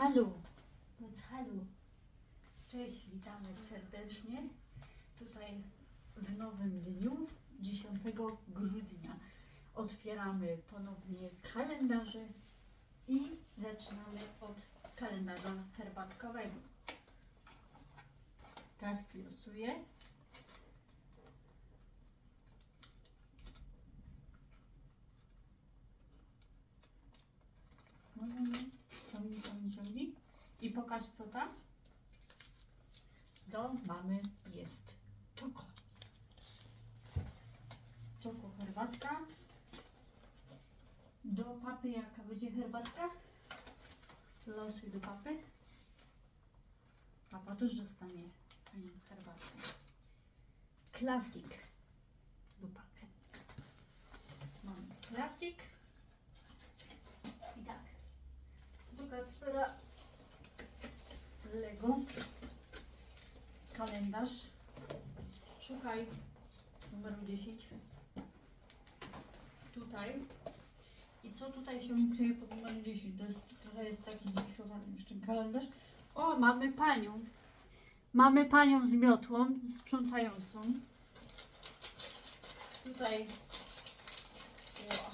Halo, więc halo. Cześć, witamy serdecznie. Tutaj w nowym dniu, 10 grudnia, otwieramy ponownie kalendarze i zaczynamy od kalendarza herbatkowego. Teraz losuję. No, no, no. Ciągnij, ciągnij, ciągnij. Pokaż co tam. Do mamy jest czoko. Czoko herbatka. Do papy jaka będzie herbatka? Losuj do papy. Papa też dostanie fajną herbatkę. Klasik do papy. Mamy klasik. I tak. Do Kacpera Lego. Kalendarz. Szukaj numeru 10. Tutaj. I co tutaj się kryje pod numerem 10? To jest trochę jest taki zwichrowany już ten kalendarz. O, mamy panią. Mamy panią z miotłą sprzątającą. Tutaj. O,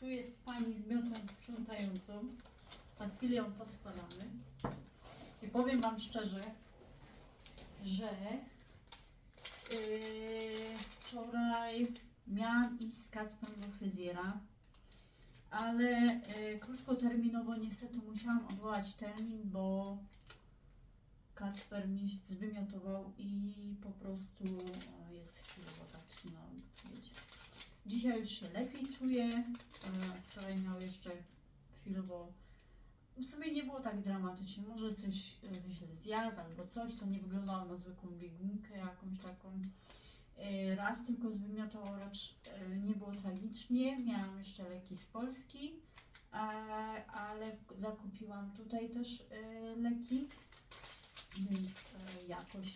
tu jest pani z miotłą sprzątającą. Za chwilę ją poskładamy. I powiem Wam szczerze, że yy, wczoraj miałam iść z Kacpem do fryzjera, ale yy, krótkoterminowo niestety musiałam odwołać termin, bo Kacper mi zwymiotował i po prostu o, jest chwilowo taki, no wiecie. Dzisiaj już się lepiej czuję. Wczoraj miał jeszcze chwilowo. W sumie nie było tak dramatycznie. Może coś e, źle zjadł albo coś. To nie wyglądało na zwykłą biegunkę jakąś taką. E, Raz tylko zwymiotował, lecz e, nie było tragicznie. Miałam jeszcze leki z Polski, ale zakupiłam tutaj też e, leki, więc e, jakoś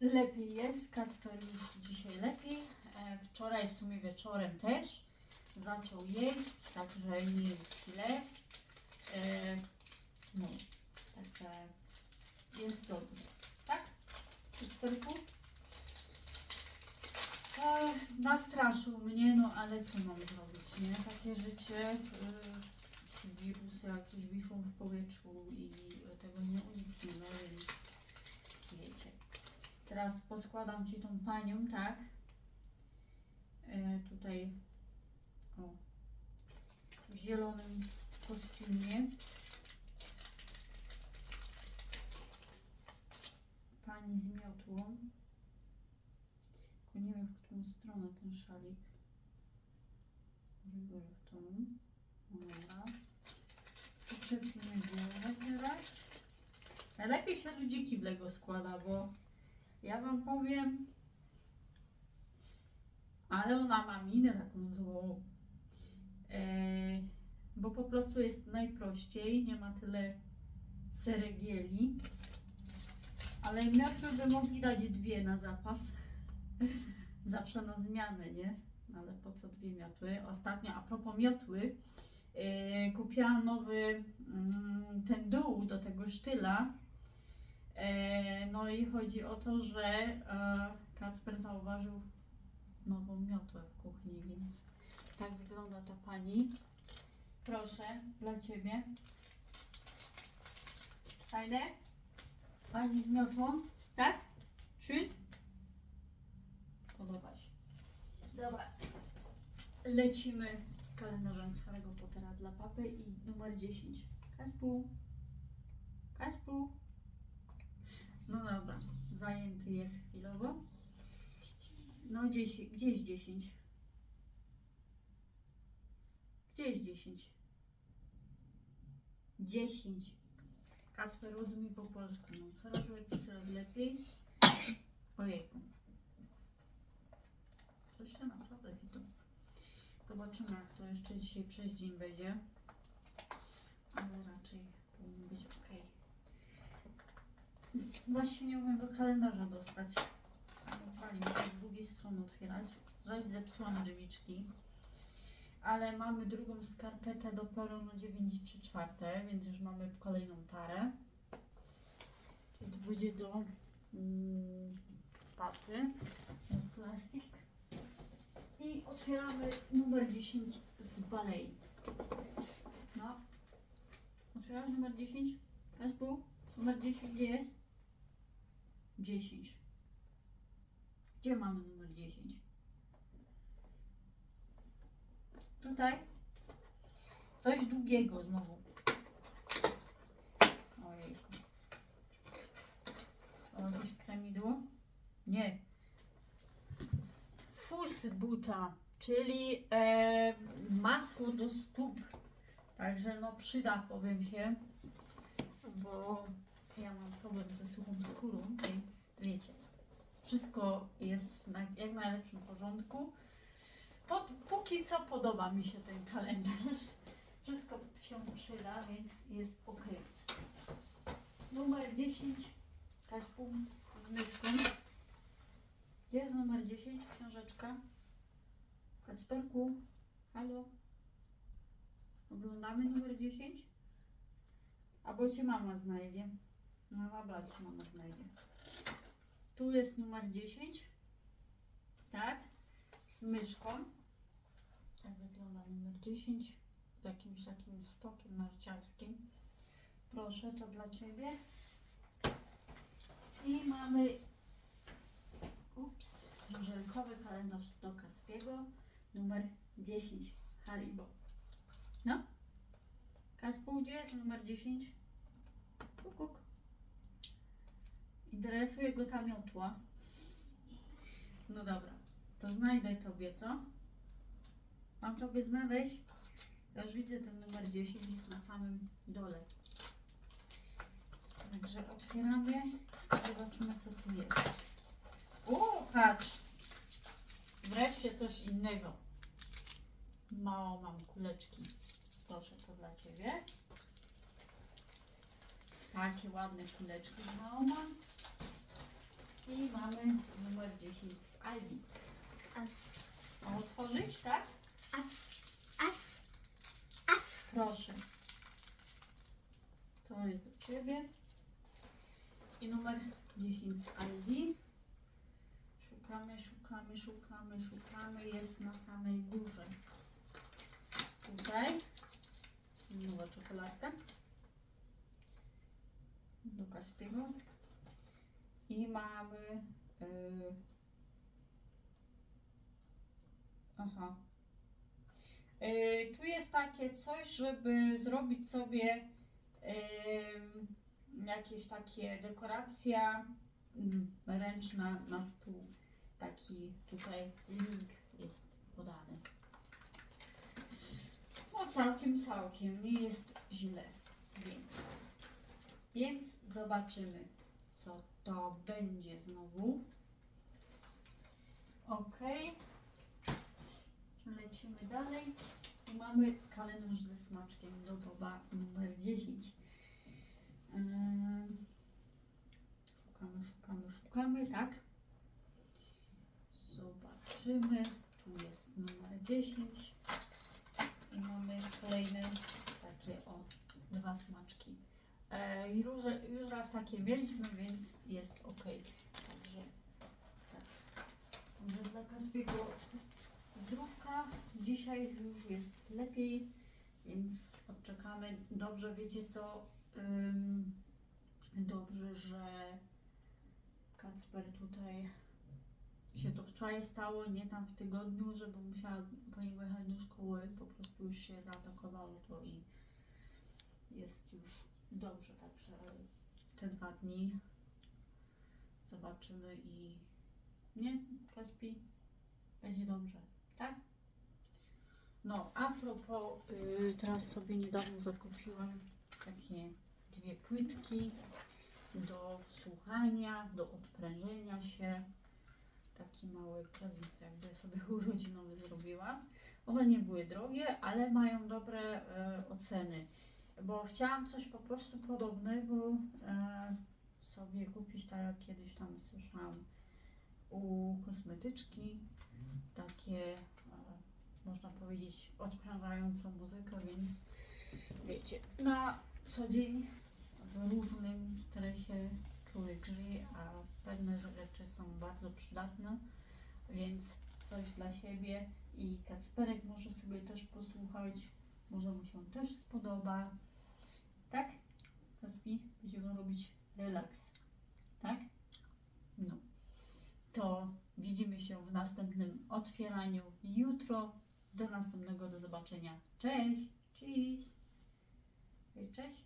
lepiej jest. Kacper już dzisiaj lepiej. Wczoraj w sumie wieczorem też zaczął jeść, także nie jest źle. E, no, także jest dobrze, tak? Kacperku? E, nastraszył mnie, no ale co mam zrobić, nie? Takie życie, e, wirusy jakieś wiszą w powietrzu i tego nie unikniemy, więc wiecie. Teraz poskładam Ci tą panią, tak? E, tutaj o, w zielonym kostiumie. Pani z miotłą. Tylko nie wiem, w którą stronę ten szalik. Może biorę w tą. Dobra. Przyczepimy głowę teraz. Najlepiej się ludziki w Lego składa, bo ja wam powiem, ale ona ma minę taką złą. E, bo po prostu jest najprościej, nie ma tyle ceregieli. Ale miotły by mogli dać dwie na zapas. Zawsze na zmianę, nie? Ale po co dwie miotły? Ostatnio, a propos miotły, e, kupiłam nowy mm, ten dół do tego sztyla. E, no i chodzi o to, że e, Kacper zauważył nową miotłę w kuchni, więc tak wygląda ta pani. Proszę, dla Ciebie. Fajne? Pani z miotłą, tak? Schön? Podoba się. Dobra. Lecimy z kalendarzem z Harry'ego Pottera dla papy i numer 10. Kaspu. Kaspu. No dobra, zajęty jest chwilowo. No 10, gdzie jest 10? Gdzie jest 10? 10. Kacper rozumie po polsku. No coraz lepiej, coraz lepiej. Ojejku. Coś się naprawdę widzą. Zobaczymy jak to jeszcze dzisiaj przez dzień będzie. Ale raczej powinno być ok. Się nie umiem do kalendarza dostać. Zwali mi to z drugiej strony otwierać. Zaś zepsułam drzwiczki. Ale mamy drugą skarpetę dopiero na 94, więc już mamy kolejną parę. I to będzie do mm, papy, na plastik. I otwieramy numer 10 z balei. No. Otwierasz numer 10? Kaszpu? Numer 10 gdzie jest? 10. Gdzie mamy numer 10? Tutaj? Coś długiego znowu. Ojejku. Jakieś kremidło? Nie. Fus buta, czyli e, masło do stóp. Także no przyda, powiem się, bo ja mam problem ze suchą skórą, więc wiecie, wszystko jest na, jak najlepszym porządku. Pod, póki co podoba mi się ten kalendarz. Wszystko się przyda, więc jest ok. Numer 10, Kaśpu z myszką. Gdzie jest numer 10? Książeczka. Kacperku, halo? Oglądamy numer 10? Albo cię mama znajdzie. No dobra, cię mama znajdzie. Tu jest numer 10. Tak? Z myszką. Tak wygląda numer 10. Z jakimś takim stokiem narciarskim. Proszę, to dla Ciebie. I mamy ups, żelkowy kalendarz do Kaspiego. Numer 10. Haribo. No? Kaspu, gdzie jest numer 10? Kuk, kuk. Interesuje go ta miotła. No dobra, to znajdę tobie, co? Mam tobie znaleźć? Ja już widzę ten numer 10 jest na samym dole. Także otwieramy i zobaczymy co tu jest. O, patrz! Wreszcie coś innego. Mało mam kuleczki. Proszę, to dla Ciebie. Takie ładne kuleczki z mało mam. I mamy numer 10 z Ivy. Mam otworzyć, tak? Proszę. To jest do Ciebie. I numer 10 z Aldi. Szukamy, szukamy, szukamy, szukamy. Jest na samej górze. Tutaj. Nowa czekoladka. Do Kaspiego. I mamy... Yy... Aha. Yy, tu jest takie coś, żeby zrobić sobie yy, jakieś takie dekoracja mm, ręczna na stół. Taki tutaj link jest podany. No całkiem, całkiem, nie jest źle, więc, więc zobaczymy, co to będzie znowu. Ok, lecimy dalej. I mamy kalendarz ze smaczkiem do Boba numer 10. Ym, Szukamy, szukamy, szukamy, tak? Zobaczymy. Tu jest numer 10. I mamy kolejne takie o dwa smaczki. E, już, już raz takie mieliśmy, więc jest ok. Także tak. Także dla Kaspiego. Dzisiaj już jest lepiej, więc odczekamy. Dobrze, wiecie co? Dobrze, że Kacper tutaj się to wczoraj stało, nie tam w tygodniu, żeby musiała po nim jechać do szkoły, po prostu już się zaatakowało to i jest już dobrze, także te dwa dni zobaczymy i nie, Kaspi, będzie dobrze, tak? No, a propos, y, teraz sobie niedawno zakupiłam takie dwie płytki do słuchania, do odprężenia się. Taki mały prezent jakby sobie urodzinowy zrobiłam. One nie były drogie, ale mają dobre e, oceny. Bo chciałam coś po prostu podobnego e, sobie kupić, tak jak kiedyś tam słyszałam u kosmetyczki. Takie e, można powiedzieć, odprężającą muzykę, więc wiecie, na co dzień w różnym stresie człowiek żyje, a pewne rzeczy są bardzo przydatne, więc coś dla siebie i Kacperek może sobie też posłuchać, może mu się też spodoba. Tak? Kaspi, będziemy robić relaks. Tak? No. To widzimy się w następnym otwieraniu jutro. Do następnego, do zobaczenia. Cześć! Cheese! Cześć!